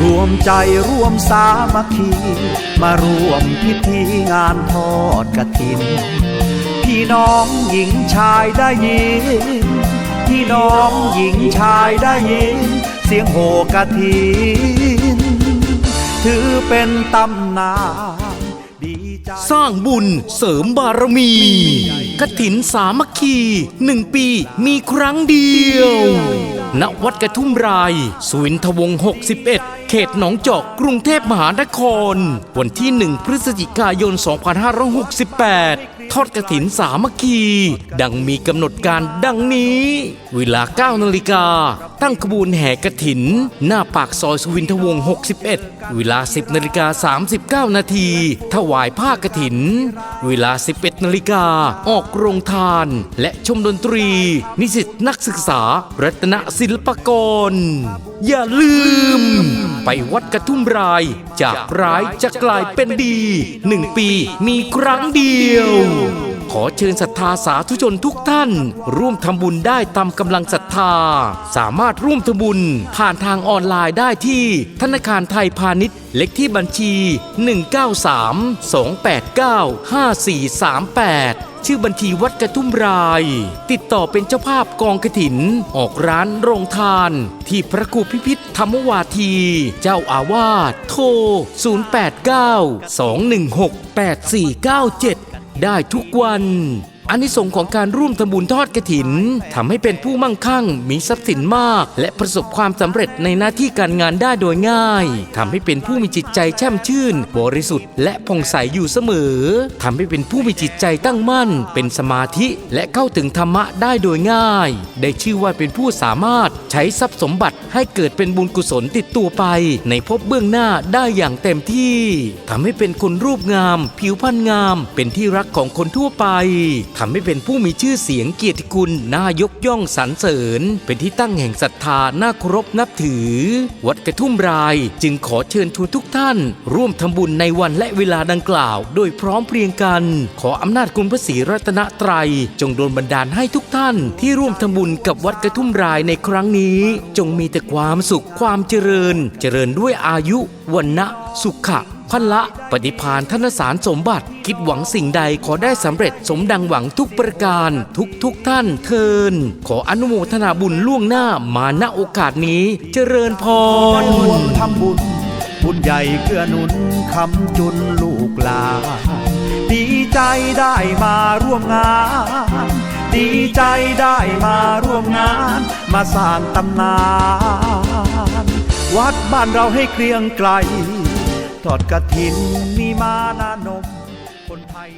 รวมใจร่วมสามัคคี มาร่วมพิธีงานทอดกฐิน พี่น้องหญิงชายได้ยิน พี่น้องหญิงชายได้ยิน เสียงโห่กฐิน ถือเป็นตำนานสร้างบุญเสริมบารมีกระถินสามัคคีหนึ่งปีมีครั้งเดียว ณวัดกระทุ่มราย สุวินทวงศ์61 เขตหนองจอก กรุงเทพมหานคร วันที่ 1 พฤศจิกายน 2568 ทอดกระถินสามัคคี ดังมีกำหนดการดังนี้ เวลา 9 นาฬิกา ตั้งขบวนแห่กระถิน หน้าปากซอยสุวินทวงศ์ 61 เวลา 10 นาฬิกา 39 นาทีถวายผ้ากฐิน เวลา 11 นาฬิกา ออกโรงทาน และชมดนตรี นิสิตนักศึกษา รัตนศิลปกร อย่าลืม ไปวัดกระทุ่มราย จากร้ายจะกลายเป็นดีหนึ่งปีมีครั้งเดียว ขอเชิญศรัทธาสาธุชนทุกท่าน ร่วมทำบุญได้ตามกำลังศรัทธา สามารถร่วมทำบุญผ่านทางออนไลน์ได้ที่ธนาคารไทยพาณิชย์ เลขที่บัญชี 193-289-5438 ชื่อบัญชีวัดกระทุ่มราย ติดต่อเป็นเจ้าภาพกองกระถิน ออกร้านโรงทาน ที่พระครูพิพิธธรรมวาที เจ้าอาวาสโทร 089-216-8497 ได้ทุกวัน อานิสงของการร่วมทำบุญทอดกระถินทำให้เป็นผู้มั่งคั่ง มีทรัพย์สินมาก และประสบความสำเร็จในหน้าที่การงานได้โดยง่ายทำให้เป็นผู้มีจิตใจแช่มชื่น บริสุทธิ์และผ่องใสอยู่เสมอทำให้เป็นผู้มีจิตใจตั้งมั่น เป็นสมาธิและเข้าถึงธรรมะได้โดยง่าย ได้ชื่อว่าเป็นผู้สามารถใช้ทรัพย์สมบัติให้เกิดเป็นบุญกุศลติดตัวไป ในภพเบื้องหน้าได้อย่างเต็มที่ทำให้เป็นคนรูปงาม ผิวพรรณงาม เป็นที่รักของคนทั่วไปทำให้เป็นผู้มีชื่อเสียงเกียรติคุณน่ายกย่องสรรเสริญ เป็นที่ตั้งแห่งศรัทธาน่าเคารพนับถือ วัดกระทุ่มรายจึงขอเชิญชวนทุกท่าน ร่วมทำบุญในวันและเวลาดังกล่าว โดยพร้อมเพรียงกัน ขออำนาจคุณพระศรีรัตนตรัย จงโดนบันดาลให้ทุกท่าน ที่ร่วมทำบุญกับวัดกระทุ่มรายในครั้งนี้ จงมีแต่ความสุขความเจริญ เจริญด้วยอายุวันนะสุขะ พันละปฏิพานธนสารสมบัติ คิดหวังสิ่งใดขอได้สำเร็จสมดังหวังทุกประการ ทุกทุกท่านเทิน ขออนุโมทนาบุญล่วงหน้ามาณโอกาสนี้เจริญพรร่วมรทำบุญ บุญใหญ่เกื้อหนุนคำจุนลูกหลานดีใจได้มาร่วมงาน ดีใจได้มาร่วมงาน มาสร้างตำนาน วัดบ้านเราให้เกรียงไกล ทอดกระถินมีมานานมคนไทย